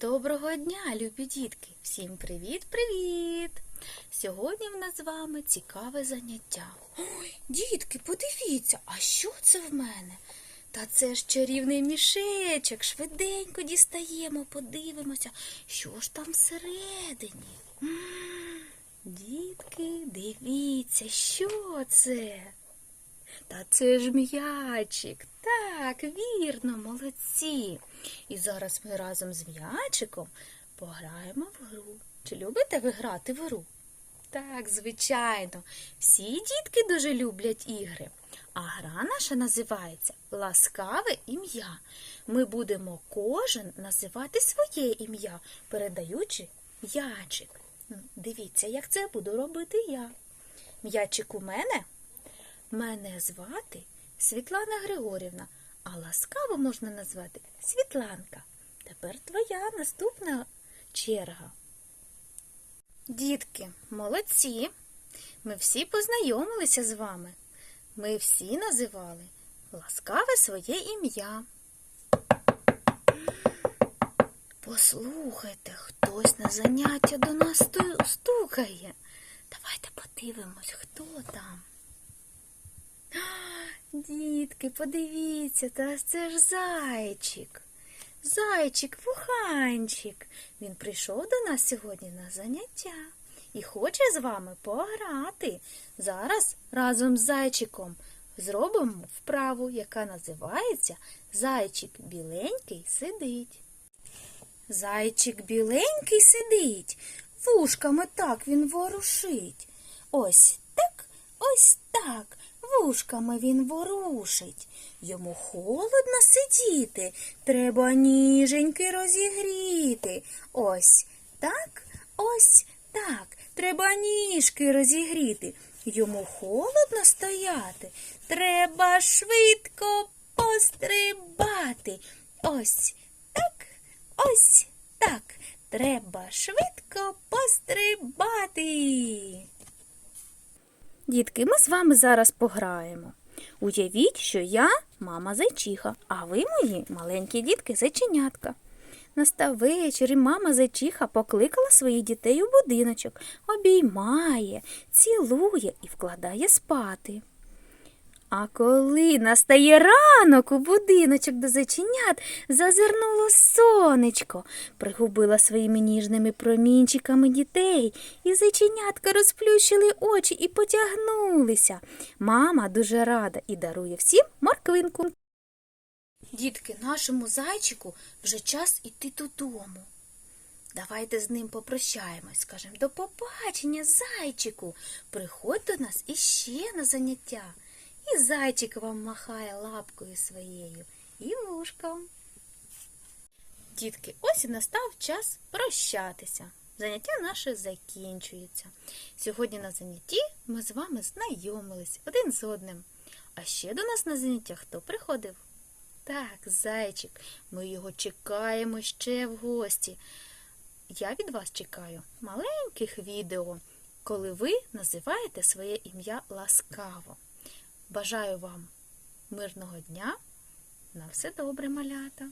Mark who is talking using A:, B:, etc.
A: Доброго дня, любі дітки! Всім привіт-привіт! Сьогодні в нас з вами цікаве заняття. Ой, дітки, подивіться, а що це в мене? Та це ж чарівний мішечок. Швиденько дістаємо, подивимося, що ж там всередині. Дітки, дивіться, що це? Та це ж м'ячик. Так, вірно, молодці. І зараз ми разом з м'ячиком пограємо в гру. Чи любите ви грати в гру? Так, звичайно. Всі дітки дуже люблять ігри. А гра наша називається Ласкаве ім'я. Ми будемо кожен називати своє ім'я, передаючи м'ячик. Дивіться, як це буду робити я. М'ячик у мене. Мене звати Світлана Григорівна, а ласкаво можна назвати Світланка. Тепер твоя наступна черга. Дітки, молодці. Ми всі познайомилися з вами. Ми всі називали ласкаве своє ім'я. Послухайте, хтось на заняття до нас стукає. Давайте подивимось, хто там. Дітки, подивіться, та це ж зайчик. Зайчик, вуханчик. Він прийшов до нас сьогодні на заняття і хоче з вами пограти. Зараз разом з зайчиком зробимо вправу, яка називається Зайчик біленький сидить. Зайчик біленький сидить, вушками так він ворушить. Ось так, ось так, вушками він ворушить. Йому холодно сидіти, треба ніженьки розігріти. Ось так, ось так, треба ніжки розігріти. Йому холодно стояти, треба швидко пострибати. Ось так, ось так, треба швидко пострибати. Дітки, ми з вами зараз пограємо. Уявіть, що я мама зайчиха, а ви мої маленькі дітки зайченятка. Настав вечір, і мама зайчиха покликала своїх дітей у будиночок, обіймає, цілує і вкладає спати. А коли настає ранок у будиночок до зайченят, зазирнуло сонечко, пригубила своїми ніжними промінчиками дітей, і зайченятка розплющили очі і потягнулися. Мама дуже рада і дарує всім морквинку. Дітки, нашому зайчику вже час іти додому. Давайте з ним попрощаємось, скажемо до побачення, зайчику. Приходь до нас іще на заняття. І зайчик вам махає лапкою своєю і вушком. Дітки, ось і настав час прощатися. Заняття наше закінчується. Сьогодні на занятті ми з вами знайомились один з одним. А ще до нас на заняття хто приходив? Так, зайчик. Ми його чекаємо ще в гості. Я від вас чекаю маленьких відео, коли ви називаєте своє ім'я ласкаво. Бажаю вам мирного дня. На все добре, малята!